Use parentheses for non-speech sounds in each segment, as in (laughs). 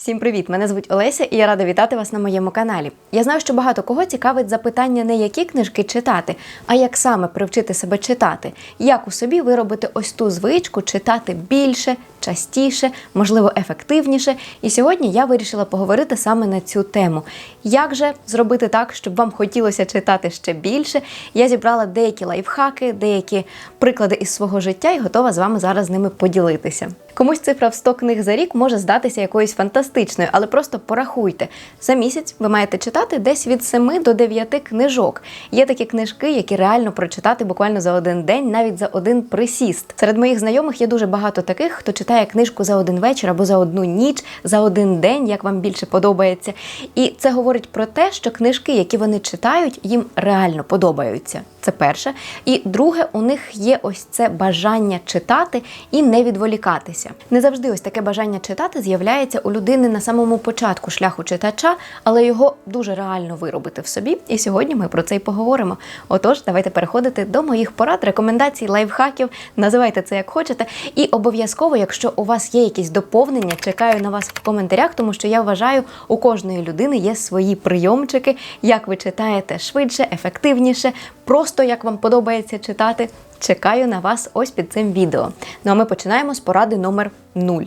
Всім привіт! Мене звуть Олеся, і я рада вітати вас на моєму каналі. Я знаю, що багато кого цікавить запитання не які книжки читати, а як саме привчити себе читати, як у собі виробити ось ту звичку читати більше, частіше, можливо, ефективніше. І сьогодні я вирішила поговорити саме на цю тему. Як же зробити так, щоб вам хотілося читати ще більше? Я зібрала деякі лайфхаки, деякі приклади із свого життя і готова з вами зараз ними поділитися. Комусь цифра в 100 книг за рік може здатися якоюсь фантастичною, але просто порахуйте. За місяць ви маєте читати десь від 7 до 9 книжок. Є такі книжки, які реально прочитати буквально за один день, навіть за один присіст. Серед моїх знайомих є дуже багато таких, хто читає книжку за один вечір або за одну ніч, за один день, як вам більше подобається. І це говорить про те, що книжки, які вони читають, їм реально подобаються. Це перше. І друге, у них є ось це бажання читати і не відволікатися. Не завжди ось таке бажання читати з'являється у людини на самому початку шляху читача, але його дуже реально виробити в собі. І сьогодні ми про це й поговоримо. Отож, давайте переходити до моїх порад, рекомендацій, лайфхаків. Називайте це як хочете. І обов'язково, якщо у вас є якісь доповнення, чекаю на вас в коментарях, тому що я вважаю, у кожної людини є свої прийомчики, як ви читаєте швидше, ефективніше, просто як вам подобається читати. Чекаю на вас ось під цим відео. Ну а ми починаємо з поради номер 0.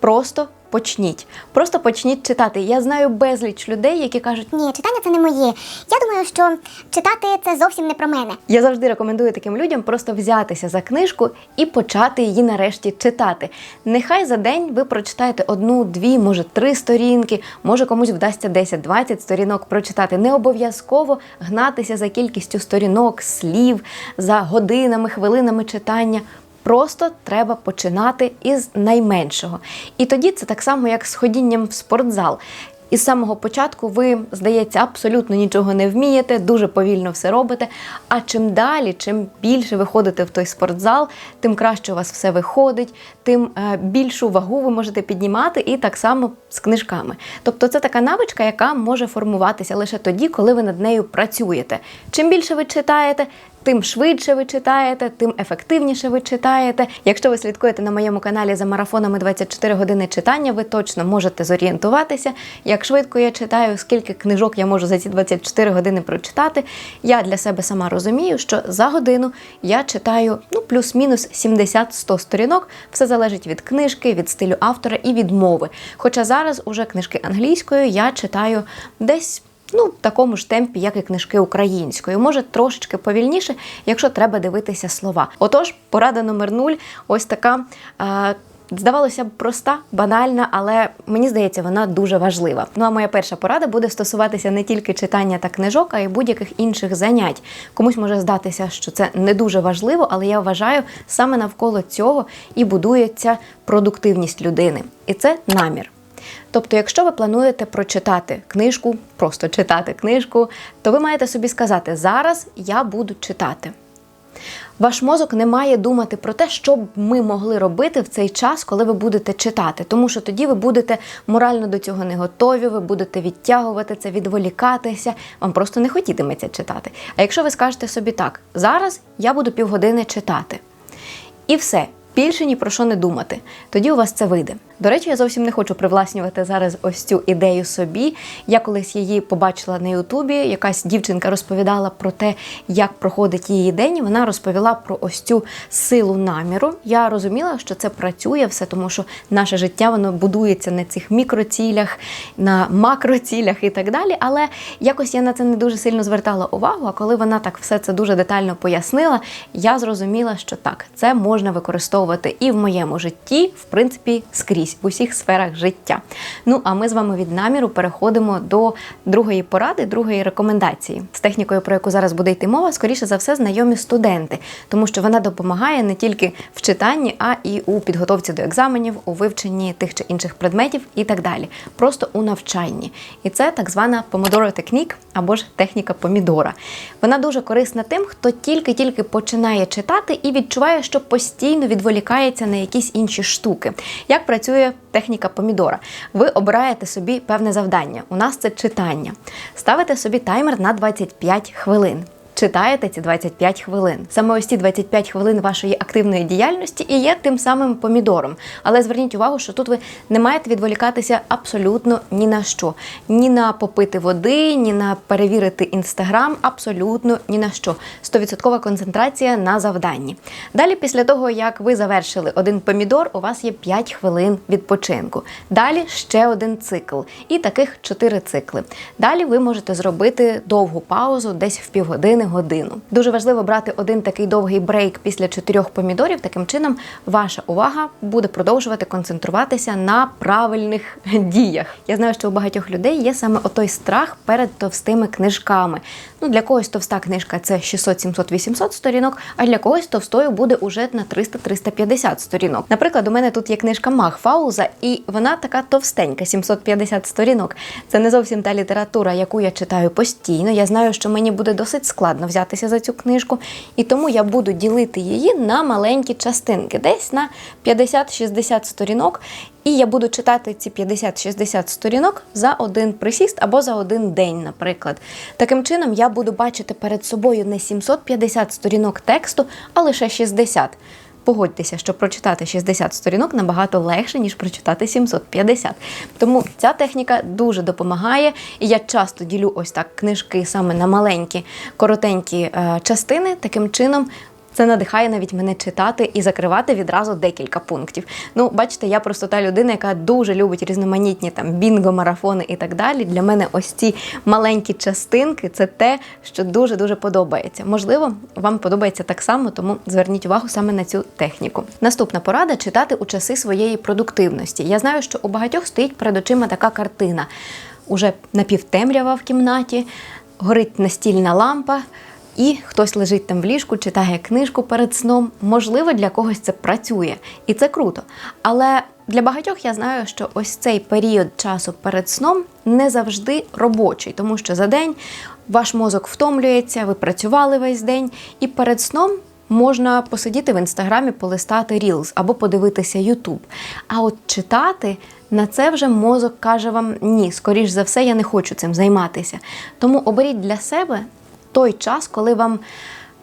Просто почніть. Просто почніть читати. Я знаю безліч людей, які кажуть, Ні, читання це не моє. Я думаю, що читати це зовсім не про мене. Я завжди рекомендую таким людям просто взятися за книжку і почати її нарешті читати. Нехай за день ви прочитаєте одну, дві, може три сторінки, може комусь вдасться 10-20 сторінок прочитати. Не обов'язково гнатися за кількістю сторінок, слів, за годинами, хвилинами читання. Просто треба починати із найменшого. І тоді це так само, як з ходінням в спортзал. Із самого початку ви, здається, абсолютно нічого не вмієте, дуже повільно все робите. А чим далі, чим більше ви ходите в той спортзал, тим краще у вас все виходить, тим е, більшу вагу ви можете піднімати, і так само з книжками. Тобто це така навичка, яка може формуватися лише тоді, коли ви над нею працюєте. Чим більше ви читаєте, тим швидше ви читаєте, тим ефективніше ви читаєте. Якщо ви слідкуєте на моєму каналі за марафонами 24 години читання, ви точно можете зорієнтуватися, як швидко я читаю, скільки книжок я можу за ці 24 години прочитати. Я для себе сама розумію, що за годину я читаю ну плюс-мінус 70-100 сторінок. Все залежить від книжки, від стилю автора і від мови. Хоча зараз уже книжки англійською я читаю десь ну, в такому ж темпі, як і книжки українською. Може, трошечки повільніше, якщо треба дивитися слова. Отож, порада номер нуль ось така. Е, Здавалося б, проста, банальна, але мені здається, вона дуже важлива. Ну а моя перша порада буде стосуватися не тільки читання та книжок, а й будь-яких інших занять. Комусь може здатися, що це не дуже важливо, але я вважаю, саме навколо цього і будується продуктивність людини. І це намір. Тобто, якщо ви плануєте прочитати книжку, просто читати книжку, то ви маєте собі сказати, зараз я буду читати. Ваш мозок не має думати про те, що б ми могли робити в цей час, коли ви будете читати, тому що тоді ви будете морально до цього не готові, ви будете відтягувати це, відволікатися, вам просто не хотітиметься читати. А якщо ви скажете собі так, зараз я буду півгодини читати, і все. Більше ні про що не думати. Тоді у вас це вийде. До речі, я зовсім не хочу привласнювати зараз ось цю ідею собі. Я колись її побачила на Ютубі. Якась дівчинка розповідала про те, як проходить її день. Вона розповіла про ось цю силу наміру. Я розуміла, що це працює все, тому що наше життя воно будується на цих мікроцілях, на макроцілях і так далі. Але якось я на це не дуже сильно звертала увагу. А коли вона так все це дуже детально пояснила, я зрозуміла, що так, це можна використовувати і в моєму житті, в принципі, скрізь в усіх сферах життя. Ну а ми з вами від наміру переходимо до другої поради, другої рекомендації. З технікою, про яку зараз буде йти мова, скоріше за все, знайомі студенти, тому що вона допомагає не тільки в читанні, а і у підготовці до екзаменів, у вивченні тих чи інших предметів і так далі. Просто у навчанні. І це так звана помодоро технік або ж техніка помідора. Вона дуже корисна тим, хто тільки-тільки починає читати і відчуває, що постійно відволікається на якісь інші штуки. Як працює техніка помідора? Ви обираєте собі певне завдання. У нас це читання. Ставите собі таймер на 25 хвилин. Читаєте ці 25 хвилин. Саме ось ці 25 хвилин вашої активної діяльності і є тим самим помідором. Але зверніть увагу, що тут ви не маєте відволікатися абсолютно ні на що, ні на попити води, ні на перевірити інстаграм, абсолютно ні на що. 100% концентрація на завданні. Далі, після того, як ви завершили один помідор, у вас є 5 хвилин відпочинку. Далі ще один цикл. І таких 4 цикли. Далі ви можете зробити довгу паузу, десь в півгодини годину. Дуже важливо брати один такий довгий брейк після чотирьох помідорів. Таким чином, ваша увага буде продовжувати концентруватися на правильних (laughs) діях. Я знаю, що у багатьох людей є саме отой страх перед товстими книжками. Ну для когось товста книжка це 600, 700, 800 сторінок, а для когось товстою буде уже на 300-350 сторінок. Наприклад, у мене тут є книжка Махфауза, і вона така товстенька, 750 сторінок. Це не зовсім та література, яку я читаю постійно. Я знаю, що мені буде досить складно взятися за цю книжку, і тому я буду ділити її на маленькі частинки, десь на 50-60 сторінок. І я буду читати ці 50-60 сторінок за один присіст або за один день, наприклад. Таким чином, я буду бачити перед собою не 750 сторінок тексту, а лише 60. Погодьтеся, що прочитати 60 сторінок набагато легше, ніж прочитати 750. Тому ця техніка дуже допомагає, і я часто ділю ось так книжки саме на маленькі, коротенькі е, частини. Таким чином. Це надихає навіть мене читати і закривати відразу декілька пунктів. Ну, бачите, я просто та людина, яка дуже любить різноманітні там бінго, марафони і так далі. Для мене ось ці маленькі частинки це те, що дуже дуже подобається. Можливо, вам подобається так само, тому зверніть увагу саме на цю техніку. Наступна порада читати у часи своєї продуктивності. Я знаю, що у багатьох стоїть перед очима така картина. Уже напівтемрява в кімнаті, горить настільна лампа. І хтось лежить там в ліжку, читає книжку перед сном. Можливо, для когось це працює, і це круто. Але для багатьох я знаю, що ось цей період часу перед сном не завжди робочий, тому що за день ваш мозок втомлюється, ви працювали весь день, і перед сном. Можна посидіти в інстаграмі, полистати Reels або подивитися YouTube. А от читати на це вже мозок каже вам ні, скоріш за все, я не хочу цим займатися. Тому оберіть для себе той час, коли вам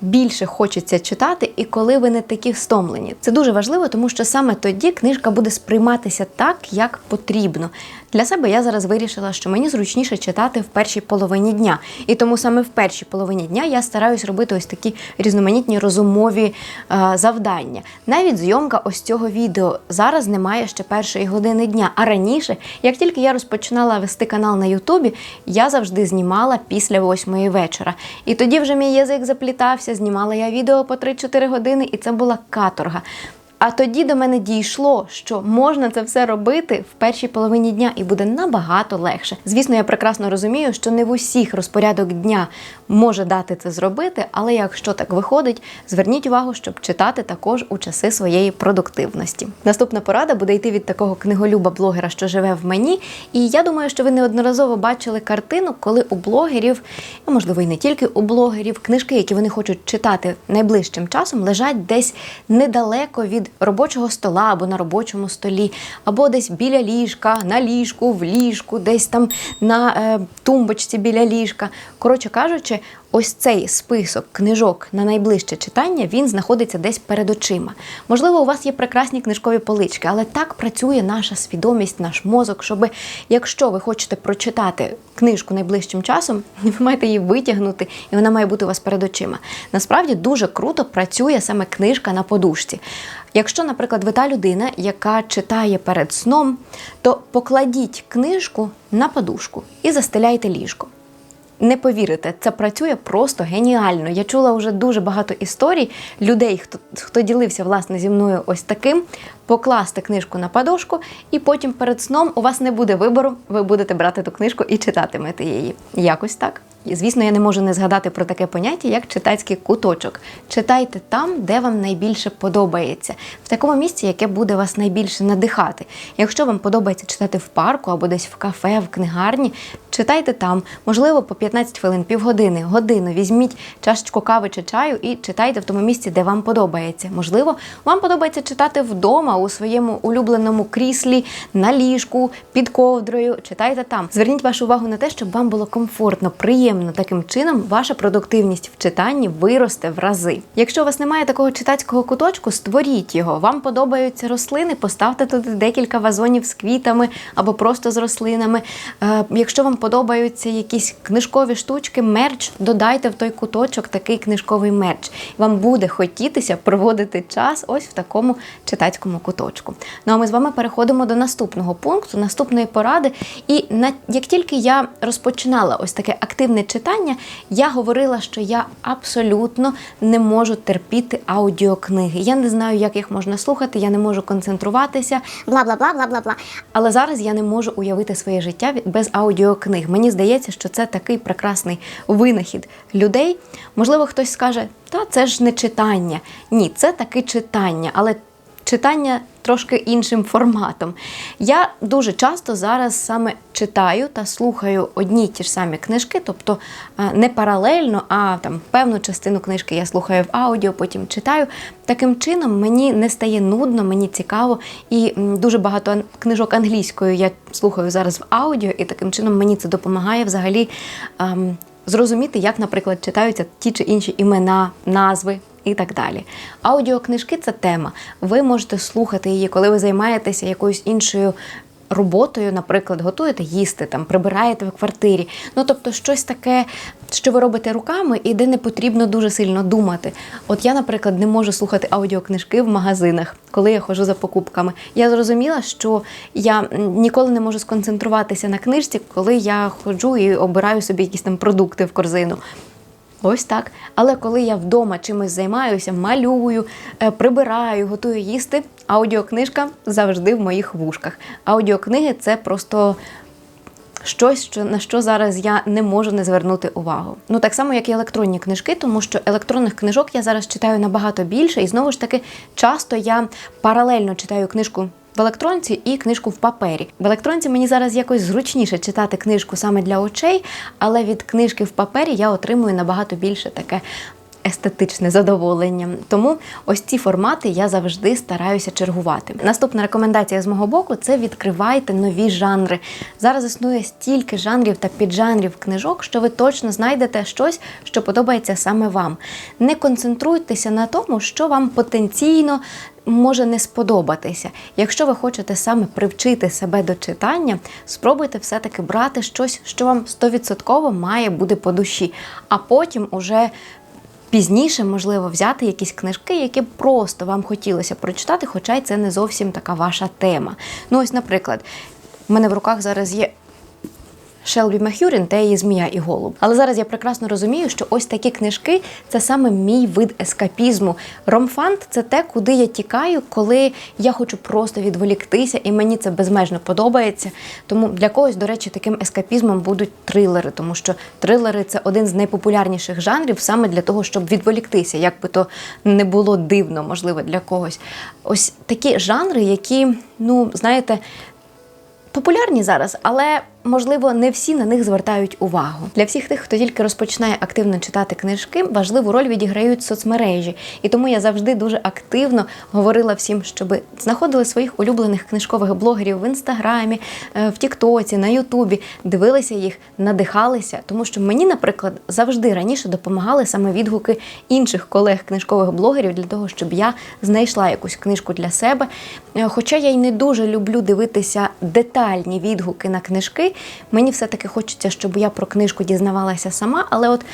більше хочеться читати і коли ви не такі стомлені. Це дуже важливо, тому що саме тоді книжка буде сприйматися так, як потрібно. Для себе я зараз вирішила, що мені зручніше читати в першій половині дня. І тому саме в першій половині дня я стараюсь робити ось такі різноманітні розумові е, завдання. Навіть зйомка ось цього відео зараз немає ще першої години дня. А раніше, як тільки я розпочинала вести канал на Ютубі, я завжди знімала після восьмої вечора. І тоді вже мій язик заплітався, знімала я відео по 3-4 години, і це була каторга. А тоді до мене дійшло, що можна це все робити в першій половині дня і буде набагато легше. Звісно, я прекрасно розумію, що не в усіх розпорядок дня може дати це зробити, але якщо так виходить, зверніть увагу, щоб читати також у часи своєї продуктивності. Наступна порада буде йти від такого книголюба-блогера, що живе в мені. І я думаю, що ви неодноразово бачили картину, коли у блогерів, а можливо і не тільки у блогерів, книжки, які вони хочуть читати найближчим часом, лежать десь недалеко від робочого стола або на робочому столі, або десь біля ліжка, на ліжку, в ліжку, десь там на е, тумбочці біля ліжка. Коротше кажучи, ось цей список книжок на найближче читання він знаходиться десь перед очима. Можливо, у вас є прекрасні книжкові полички, але так працює наша свідомість, наш мозок, щоб якщо ви хочете прочитати книжку найближчим часом, (laughs) ви маєте її витягнути, і вона має бути у вас перед очима. Насправді дуже круто працює саме книжка на подушці. Якщо, наприклад, ви та людина, яка читає перед сном, то покладіть книжку на подушку і застеляйте ліжко. Не повірите, це працює просто геніально. Я чула вже дуже багато історій людей, хто, хто ділився власне зі мною ось таким. Покласти книжку на подушку, і потім перед сном у вас не буде вибору, ви будете брати ту книжку і читатимете її. Якось так. Звісно, я не можу не згадати про таке поняття, як читацький куточок. Читайте там, де вам найбільше подобається, в такому місці, яке буде вас найбільше надихати. Якщо вам подобається читати в парку або десь в кафе, в книгарні, читайте там, можливо, по 15 хвилин, півгодини, годину. Візьміть чашечку кави чи чаю і читайте в тому місці, де вам подобається. Можливо, вам подобається читати вдома у своєму улюбленому кріслі, на ліжку, під ковдрою. Читайте там. Зверніть вашу увагу на те, щоб вам було комфортно, приємно. Таким чином, ваша продуктивність в читанні виросте в рази. Якщо у вас немає такого читацького куточку, створіть його. Вам подобаються рослини, поставте туди декілька вазонів з квітами або просто з рослинами. Е, якщо вам подобаються якісь книжкові штучки, мерч, додайте в той куточок такий книжковий мерч. Вам буде хотітися проводити час ось в такому читацькому куточку. Ну а ми з вами переходимо до наступного пункту, наступної поради. І на як тільки я розпочинала ось таке активне читання, я говорила, що я абсолютно не можу терпіти аудіокниги. Я не знаю, як їх можна слухати, я не можу концентруватися. Бла бла бла бла бла бла. Але зараз я не можу уявити своє життя без аудіокниг. Мені здається, що це такий прекрасний винахід людей. Можливо, хтось скаже, та це ж не читання. Ні, це таки читання, але читання трошки іншим форматом. Я дуже часто зараз саме читаю та слухаю одні й ті ж самі книжки, тобто е, не паралельно, а там певну частину книжки я слухаю в аудіо, потім читаю. Таким чином мені не стає нудно, мені цікаво, і дуже багато книжок англійською я слухаю зараз в аудіо, і таким чином мені це допомагає взагалі ем, зрозуміти, як, наприклад, читаються ті чи інші імена, назви. І так далі. Аудіокнижки це тема. Ви можете слухати її, коли ви займаєтеся якоюсь іншою роботою, наприклад, готуєте їсти, там прибираєте в квартирі. Ну тобто, щось таке, що ви робите руками, і де не потрібно дуже сильно думати. От я, наприклад, не можу слухати аудіокнижки в магазинах, коли я ходжу за покупками. Я зрозуміла, що я ніколи не можу сконцентруватися на книжці, коли я ходжу і обираю собі якісь там продукти в корзину. Ось так. Але коли я вдома чимось займаюся, малюю, е, прибираю, готую їсти, аудіокнижка завжди в моїх вушках. Аудіокниги це просто щось, що, на що зараз я не можу не звернути увагу. Ну так само, як і електронні книжки, тому що електронних книжок я зараз читаю набагато більше, і знову ж таки, часто я паралельно читаю книжку. В електронці і книжку в папері. В електронці мені зараз якось зручніше читати книжку саме для очей, але від книжки в папері я отримую набагато більше таке естетичне задоволення. Тому ось ці формати я завжди стараюся чергувати. Наступна рекомендація з мого боку це відкривайте нові жанри. Зараз існує стільки жанрів та піджанрів книжок, що ви точно знайдете щось, що подобається саме вам. Не концентруйтеся на тому, що вам потенційно. Може не сподобатися. Якщо ви хочете саме привчити себе до читання, спробуйте все-таки брати щось, що вам 100% має бути по душі, а потім уже пізніше, можливо, взяти якісь книжки, які просто вам хотілося прочитати, хоча й це не зовсім така ваша тема. Ну, ось, наприклад, в мене в руках зараз є. Шелбі Махюрін та її змія і голуб. Але зараз я прекрасно розумію, що ось такі книжки це саме мій вид ескапізму. Ромфант це те, куди я тікаю, коли я хочу просто відволіктися, і мені це безмежно подобається. Тому для когось, до речі, таким ескапізмом будуть трилери, тому що трилери це один з найпопулярніших жанрів саме для того, щоб відволіктися, як би то не було дивно, можливо, для когось. Ось такі жанри, які, ну знаєте, популярні зараз, але можливо не всі на них звертають увагу. Для всіх тих, хто тільки розпочинає активно читати книжки, важливу роль відіграють соцмережі. І тому я завжди дуже активно говорила всім, щоб знаходили своїх улюблених книжкових блогерів в інстаграмі, е, в Тіктоці, на Ютубі, дивилися їх, надихалися. Тому що мені, наприклад, завжди раніше допомагали саме відгуки інших колег книжкових блогерів для того, щоб я знайшла якусь книжку для себе. Е, Хоча я й не дуже люблю дивитися детальні відгуки на книжки, мені все-таки хочеться, щоб я про книжку дізнавалася сама, але от.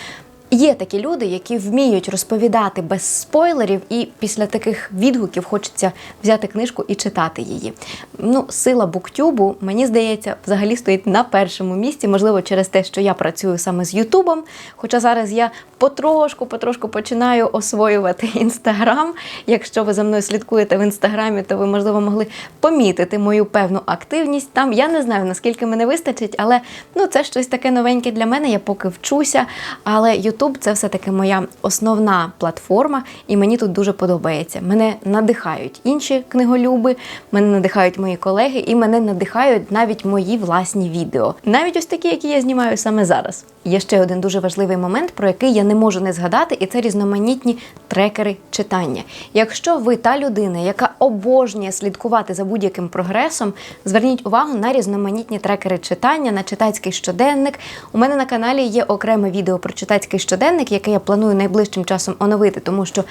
Є такі люди, які вміють розповідати без спойлерів, і після таких відгуків хочеться взяти книжку і читати її. Ну, сила буктюбу, мені здається, взагалі стоїть на першому місці, можливо, через те, що я працюю саме з Ютубом. Хоча зараз я потрошку, потрошку починаю освоювати (laughs) інстаграм. Якщо ви за мною слідкуєте в інстаграмі, то ви, можливо, могли помітити мою певну активність там. Я не знаю, наскільки мене вистачить, але ну, це щось таке новеньке для мене. Я поки вчуся. Але Ютуб YouTube це все-таки моя основна платформа, і мені тут дуже подобається. Мене надихають інші книголюби, мене надихають мої колеги, і мене надихають навіть мої власні відео. Навіть ось такі, які я знімаю саме зараз. Є ще один дуже важливий момент, про який я не можу не згадати, і це різноманітні трекери читання. Якщо ви та людина, яка обожнює слідкувати за будь-яким прогресом, зверніть увагу на різноманітні трекери читання, на читацький щоденник. У мене на каналі є окреме відео про читацький щоденник, яке я планую найближчим часом оновити, тому що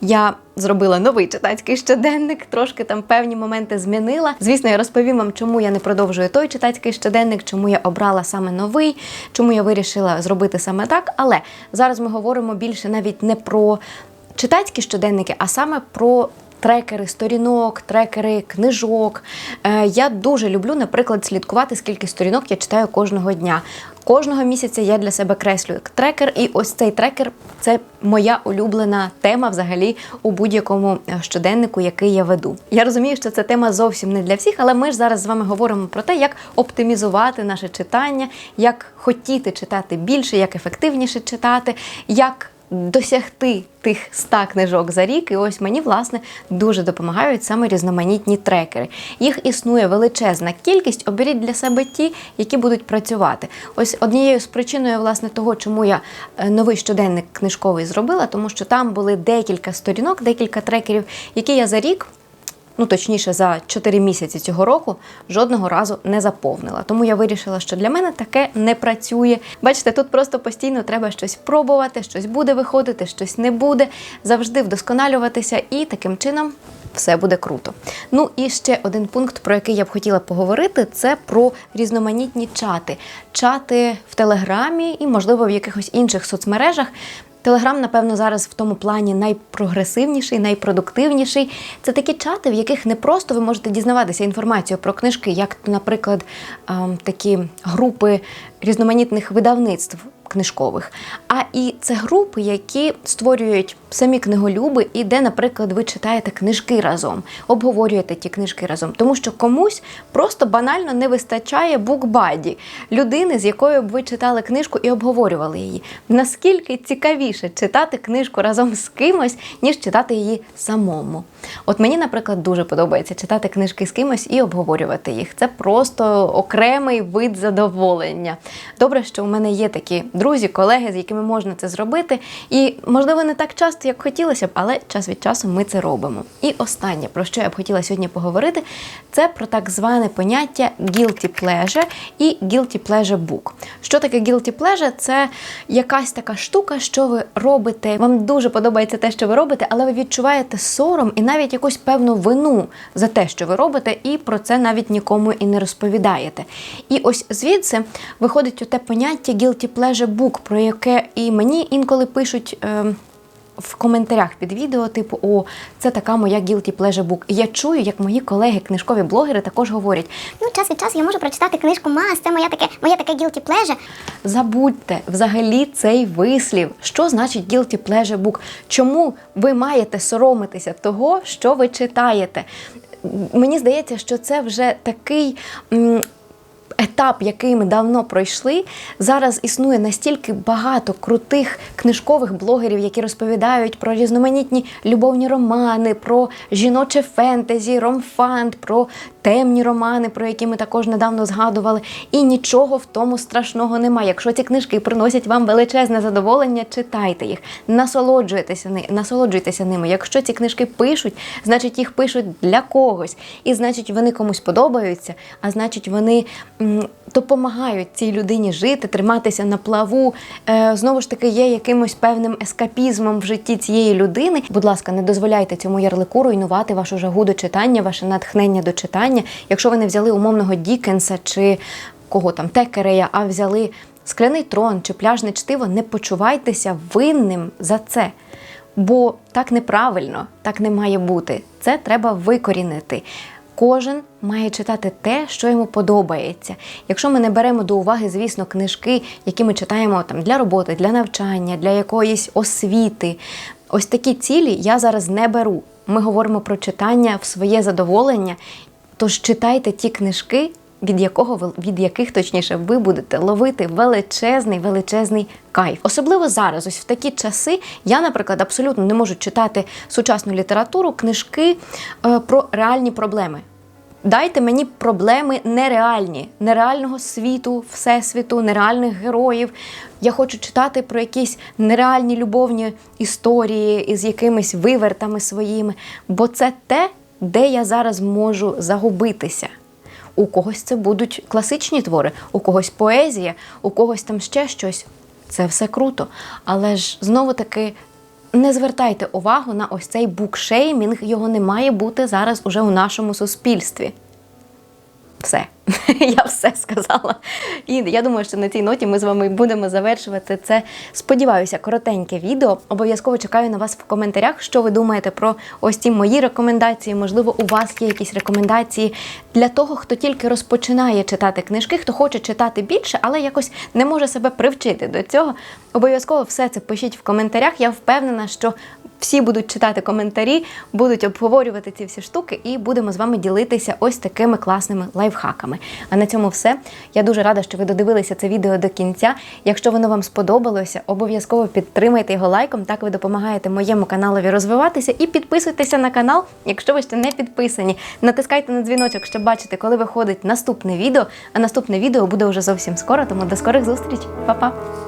я зробила новий читацький щоденник, трошки там певні моменти змінила. Звісно, я розповім вам, чому я не продовжую той читацький щоденник, чому я обрала саме новий, чому я вирішила зробити саме так. Але зараз ми говоримо більше навіть не про читацькі щоденники, а саме про. Трекери сторінок, трекери книжок. Е, я дуже люблю, наприклад, слідкувати, скільки сторінок я читаю кожного дня. Кожного місяця я для себе креслю трекер, і ось цей трекер це моя улюблена тема взагалі у будь-якому е, щоденнику, який я веду. Я розумію, що це тема зовсім не для всіх, але ми ж зараз з вами говоримо про те, як оптимізувати наше читання, як хотіти читати більше, як ефективніше читати, як досягти тих 100 книжок за рік, і ось мені власне дуже допомагають саме різноманітні трекери. Їх існує величезна кількість. Оберіть для себе ті, які будуть працювати. Ось однією з причиною власне того, чому я е, новий щоденник книжковий зробила, тому що там були декілька сторінок, декілька трекерів, які я за рік ну точніше за 4 місяці цього року, жодного разу не заповнила. Тому я вирішила, що для мене таке не працює. Бачите, тут просто постійно треба щось пробувати, щось буде виходити, щось не буде, завжди вдосконалюватися, і таким чином. Все буде круто. Ну і ще один пункт, про який я б хотіла поговорити, це про різноманітні чати. Чати в Телеграмі і, можливо, в якихось інших соцмережах. Телеграм, напевно, зараз в тому плані найпрогресивніший, найпродуктивніший. Це такі чати, в яких не просто ви можете дізнаватися інформацію про книжки, як, наприклад, такі групи різноманітних видавництв книжкових. А і це групи, які створюють самі книголюби, і де, наприклад, ви читаєте книжки разом, обговорюєте ті книжки разом. Тому що комусь просто банально не вистачає букбаді, людини, з якою б ви читали книжку і обговорювали її. Наскільки цікавіше читати книжку разом з кимось, ніж читати її самому. От мені, наприклад, дуже подобається читати книжки з кимось і обговорювати їх. Це просто окремий вид задоволення. Добре, що у мене є такі друзі, колеги, з якими можна це зробити. І, можливо, не так часто, як хотілося б, але час від часу ми це робимо. І останнє, про що я б хотіла сьогодні поговорити, це про так зване поняття guilty pleasure і guilty pleasure book. Що таке guilty pleasure? Це якась така штука, що ви робите. Вам дуже подобається те, що ви робите, але ви відчуваєте сором і навіть якусь певну вину за те, що ви робите, і про це навіть нікому і не розповідаєте. І ось звідси виходить у те поняття guilty pleasure book, про яке і мені інколи пишуть. Е, в коментарях під відео, типу, о, це така моя guilty pleasure book. І я чую, як мої колеги, книжкові блогери, також говорять: Ну, час від часу я можу прочитати книжку Мас, це моя таке, моє таке guilty pleasure. забудьте взагалі цей вислів. Що значить guilty pleasure book? Чому ви маєте соромитися того, що ви читаєте? Мені здається, що це вже такий. Етап, який ми давно пройшли, зараз існує настільки багато крутих книжкових блогерів, які розповідають про різноманітні любовні романи, про жіноче фентезі, ромфант, про темні романи, про які ми також недавно згадували. І нічого в тому страшного немає. Якщо ці книжки приносять вам величезне задоволення, читайте їх, насолоджуйтеся, насолоджуйтеся ними. Якщо ці книжки пишуть, значить їх пишуть для когось. І значить вони комусь подобаються, а значить вони допомагають цій людині жити, триматися на плаву. Е, знову ж таки, є якимось певним ескапізмом в житті цієї людини. Будь ласка, не дозволяйте цьому ярлику руйнувати вашу жагу до читання, ваше натхнення до читання. Якщо ви не взяли умовного Дікенса чи кого там Текерея, а взяли скляний трон чи пляжне чтиво, не почувайтеся винним за це. Бо так неправильно, так не має бути. Це треба викорінити. Кожен має читати те, що йому подобається. Якщо ми не беремо до уваги, звісно, книжки, які ми читаємо там для роботи, для навчання, для якоїсь освіти, ось такі цілі я зараз не беру. Ми говоримо про читання в своє задоволення. Тож читайте ті книжки, від якого ви- від яких точніше ви будете ловити величезний величезний кайф. Особливо зараз, ось в такі часи, я, наприклад, абсолютно не можу читати сучасну літературу, книжки е, про реальні проблеми. Дайте мені проблеми нереальні, нереального світу, всесвіту, нереальних героїв. Я хочу читати про якісь нереальні любовні історії із якимись вивертами своїми, бо це те, де я зараз можу загубитися. У когось це будуть класичні твори, у когось поезія, у когось там ще щось. Це все круто. Але ж знову таки не звертайте увагу на ось цей букшеймінг, його не має бути зараз уже у нашому суспільстві. Все, (laughs) я все сказала. І я думаю, що на цій ноті ми з вами будемо завершувати це. Сподіваюся, коротеньке відео. Обов'язково чекаю на вас в коментарях, що ви думаєте про ось ці мої рекомендації. Можливо, у вас є якісь рекомендації для того, хто тільки розпочинає читати книжки, хто хоче читати більше, але якось не може себе привчити до цього. Обов'язково все це пишіть в коментарях. Я впевнена, що всі будуть читати коментарі, будуть обговорювати ці всі штуки, і будемо з вами ділитися ось такими класними лайфхаками. А на цьому все. Я дуже рада, що ви додивилися це відео до кінця. Якщо воно вам сподобалося, обов'язково підтримайте його лайком. Так ви допомагаєте моєму каналові розвиватися. І підписуйтеся на канал, якщо ви ще не підписані. Натискайте на дзвіночок, щоб бачити, коли виходить наступне відео. А наступне відео буде вже зовсім скоро. Тому до скорих зустріч, Па-па!